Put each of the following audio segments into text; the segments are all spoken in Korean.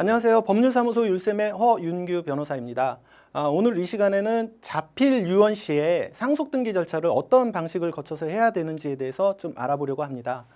안녕하세요. 법률사무소 율쌤의 허윤규 변호사입니다. 아, 오늘 이 시간에는 자필 유언 시에 상속 등기 절차를 어떤 방식을 거쳐서 해야 되는지에 대해서 좀 알아보려고 합니다.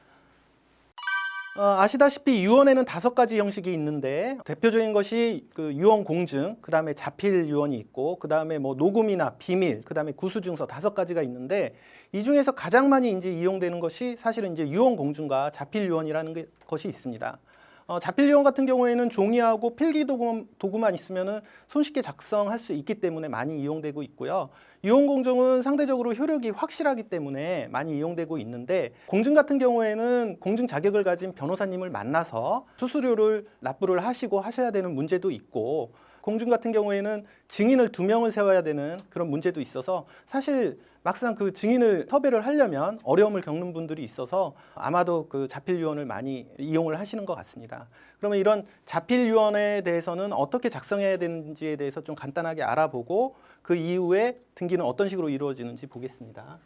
어, 아시다시피 유언에는 다섯 가지 형식이 있는데 대표적인 것이 그 유언 공증, 그 다음에 자필 유언이 있고, 그 다음에 뭐 녹음이나 비밀, 그 다음에 구수증서 다섯 가지가 있는데 이 중에서 가장 많이 이제 이용되는 것이 사실은 이제 유언 공증과 자필 유언이라는 게- 것이 있습니다. 어, 자필 유언 같은 경우에는 종이하고 필기 도구, 도구만 있으면은 손쉽게 작성할 수 있기 때문에 많이 이용되고 있고요. 유언 공증은 상대적으로 효력이 확실하기 때문에 많이 이용되고 있는데 공증 같은 경우에는 공증 자격을 가진 변호사님을 만나서 수수료를 납부를 하시고 하셔야 되는 문제도 있고 공증 같은 경우에는 증인을 두 명을 세워야 되는 그런 문제도 있어서 사실 막상 그 증인을 섭외를 하려면 어려움을 겪는 분들이 있어서 아마도 그 자필 유언을 많이 이용을 하시는 것 같습니다. 그러면 이런 자필 유언에 대해서는 어떻게 작성해야 되는지에 대해서 좀 간단하게 알아보고 그 이후에 등기는 어떤 식으로 이루어지는지 보겠습니다.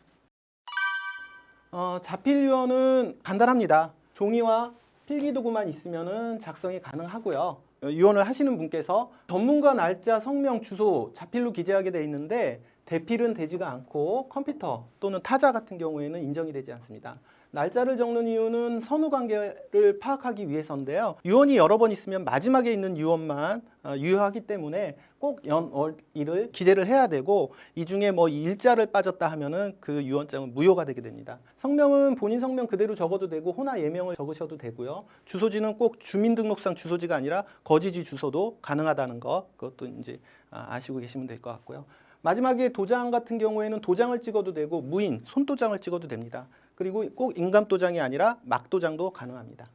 어, 자필 유언은 간단합니다. 종이와 필기 도구만 있으면은 작성이 가능하고요. 어, 유언을 하시는 분께서 전문가 날짜, 성명, 주소 자필로 기재하게 돼 있는데 대필은 되지가 않고 컴퓨터 또는 타자 같은 경우에는 인정이 되지 않습니다. 날짜를 적는 이유는 선후 관계를 파악하기 위해서인데요. 유언이 여러 번 있으면 마지막에 있는 유언만 어, 유효하기 때문에 꼭 연, 월, 일을 기재를 해야 되고 이 중에 뭐 일자를 빠졌다 하면은 그 유언장은 무효가 되게 됩니다. 성명은 본인 성명 그대로 적어도 되고 호나 예명을 적으셔도 되고요. 주소지는 꼭 주민등록상 주소지가 아니라 거지지 주소도 가능하다는 거 그것도 이제 아, 아시고 계시면 될 것 같고요. 마지막에 도장 같은 경우에는 도장을 찍어도 되고 무인 손도장을 찍어도 됩니다. 그리고 꼭 인감 도장이 아니라 막 도장도 가능합니다.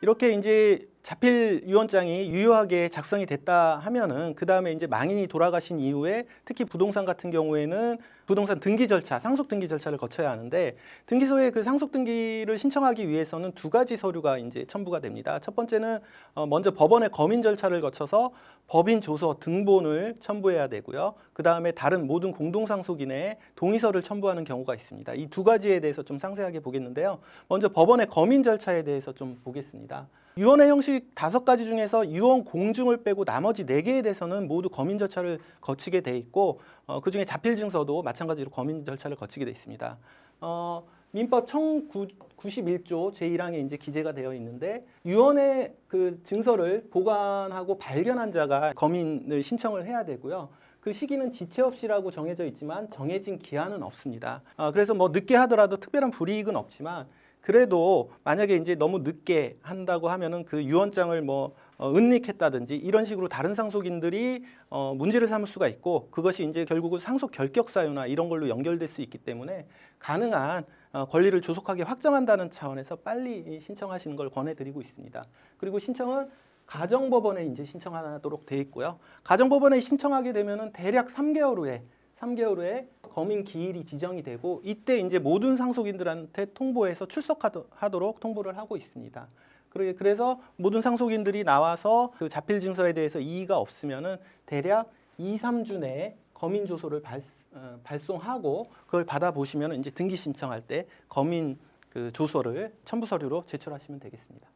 이렇게 이제 자필 유언장이 유효하게 작성이 됐다 하면은 그 다음에 이제 망인이 돌아가신 이후에 특히 부동산 같은 경우에는 부동산 등기 절차, 상속 등기 절차를 거쳐야 하는데 등기소에 그 상속 등기를 신청하기 위해서는 두 가지 서류가 이제 첨부가 됩니다. 첫 번째는 어 먼저 법원의 검인 절차를 거쳐서 법인 조서 등본을 첨부해야 되고요. 그 다음에 다른 모든 공동상속인의 동의서를 첨부하는 경우가 있습니다. 이 두 가지에 대해서 좀 상세하게 보겠는데요. 먼저 법원의 검인 절차에 대해서 좀 보겠습니다. 유언의 형식 다섯 가지 중에서 유언 공증을 빼고 나머지 네 개에 대해서는 모두 검인 절차를 거치게 돼 있고 어, 그 중에 자필 증서도 마찬가지로 검인 절차를 거치게 돼 있습니다. 어, 민법 1091조 제1항에 이제 기재가 되어 있는데 유언의 그 증서를 보관하고 발견한 자가 검인을 신청을 해야 되고요. 그 시기는 지체 없이라고 정해져 있지만 정해진 기한은 없습니다. 아, 그래서 뭐 늦게 하더라도 특별한 불이익은 없지만 그래도 만약에 이제 너무 늦게 한다고 하면은 그 유언장을 뭐 어, 은닉했다든지 이런 식으로 다른 상속인들이 어, 문제를 삼을 수가 있고 그것이 이제 결국은 상속 결격 사유나 이런 걸로 연결될 수 있기 때문에 가능한 어, 권리를 조속하게 확정한다는 차원에서 빨리 신청하시는 걸 권해드리고 있습니다. 그리고 신청은 가정법원에 이제 신청하도록 돼 있고요. 가정법원에 신청하게 되면은 대략 3개월 후에 3개월 후에 검인 기일이 지정이 되고 이때 이제 모든 상속인들한테 통보해서 출석하도록 통보를 하고 있습니다. 그래- 그래서 모든 상속인들이 나와서 그 자필 증서에 대해서 이의가 없으면은 대략 2, 3주 내에 검인 조서를 발, 어, 발송하고 그걸 받아 보시면 이제 등기 신청할 때 검인 그 조서를 첨부 서류로 제출하시면 되겠습니다.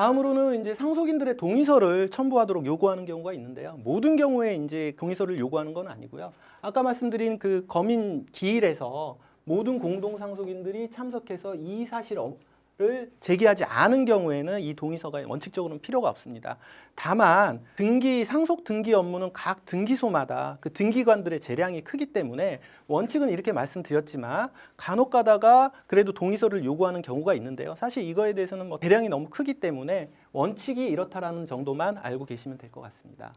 다음으로는 이제 상속인들의 동의서를 첨부하도록 요구하는 경우가 있는데요. 모든 경우에 이제 동의서를 요구하는 건 아니고요. 아까 말씀드린 그 검인 기일에서 모든 공동 상속인들이 참석해서 이 사실 을 제기하지 않은 경우에는 이 동의서가 원칙적으로는 필요가 없습니다. 다만 등기 상속 등기 업무는 각 등기소마다 그 등기관들의 재량이 크기 때문에 원칙은 이렇게 말씀드렸지만 간혹 가다가 그래도 동의서를 요구하는 경우가 있는데요. 사실 이거에 대해서는 뭐 대량이 너무 크기 때문에 원칙이 이렇다라는 정도만 알고 계시면 될 것 같습니다.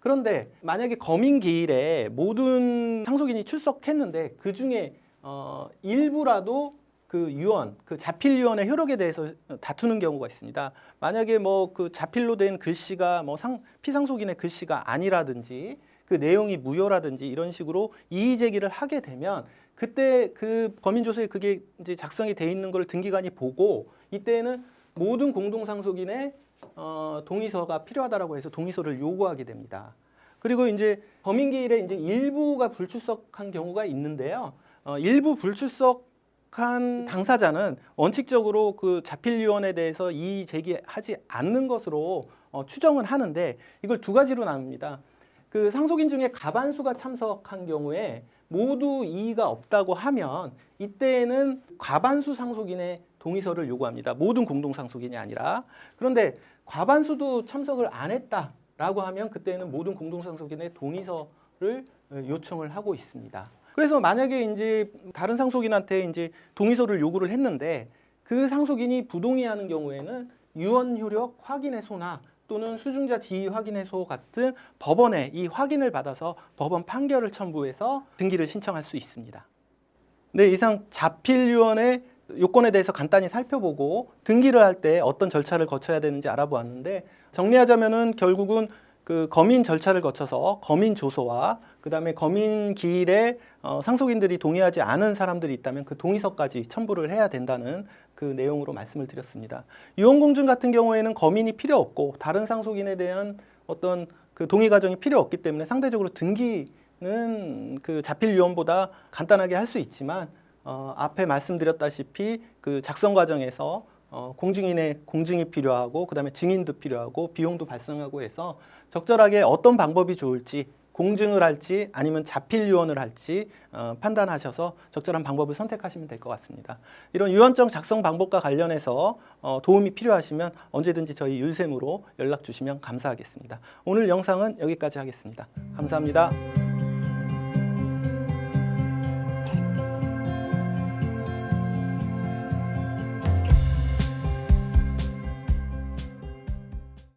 그런데 만약에 검인 기일에 모든 상속인이 출석했는데 그 중에 어, 일부라도 그 유언, 그 자필 유언의 효력에 대해서 다투는 경우가 있습니다. 만약에 뭐 그 자필로 된 글씨가 뭐 상, 피상속인의 글씨가 아니라든지 그 내용이 무효라든지 이런 식으로 이의 제기를 하게 되면 그때 그 검인조서에 그게 이제 작성이 돼 있는 걸 등기관이 보고 이때는 모든 공동상속인의 어, 동의서가 필요하다라고 해서 동의서를 요구하게 됩니다. 그리고 이제 범인기일에 이제 일부가 불출석한 경우가 있는데요. 어, 일부 불출석 한 당사자는 원칙적으로 그 자필 유언에 대해서 이의 제기하지 않는 것으로 어, 추정은 하는데 이걸 두 가지로 나눕니다. 그 상속인 중에 가반수가 참석한 경우에 모두 이의가 없다고 하면 이때에는 과반수 상속인의 동의서를 요구합니다. 모든 공동 상속인이 아니라 그런데 과반수도 참석을 안 했다라고 하면 그때는 모든 공동 상속인의 동의서를 어, 요청을 하고 있습니다. 그래서 만약에 이제 다른 상속인한테 이제 동의서를 요구를 했는데 그 상속인이 부동의하는 경우에는 유언 효력 확인해소나 또는 수중자 지위 확인해소 같은 법원에 이 확인을 받아서 법원 판결을 첨부해서 등기를 신청할 수 있습니다. 네, 이상 자필 유언의 요건에 대해서 간단히 살펴보고 등기를 할 때 어떤 절차를 거쳐야 되는지 알아보았는데 정리하자면은 결국은 그 검인 절차를 거쳐서 검인 조서와 그 다음에 검인 기일에 어, 상속인들이 동의하지 않은 사람들이 있다면 그 동의서까지 첨부를 해야 된다는 그 내용으로 말씀을 드렸습니다. 유언공증 같은 경우에는 검인이 필요 없고 다른 상속인에 대한 어떤 그 동의 과정이 필요 없기 때문에 상대적으로 등기는 그 자필 유언보다 간단하게 할 수 있지만 어, 앞에 말씀드렸다시피 그 작성 과정에서 어, 공증인의 공증이 필요하고 그다음에 증인도 필요하고 비용도 발생하고 해서 적절하게 어떤 방법이 좋을지 공증을 할지 아니면 자필 유언을 할지 어, 판단하셔서 적절한 방법을 선택하시면 될 것 같습니다. 이런 유언장 작성 방법과 관련해서 어, 도움이 필요하시면 언제든지 저희 율샘으로 연락 주시면 감사하겠습니다. 오늘 영상은 여기까지 하겠습니다. 감사합니다.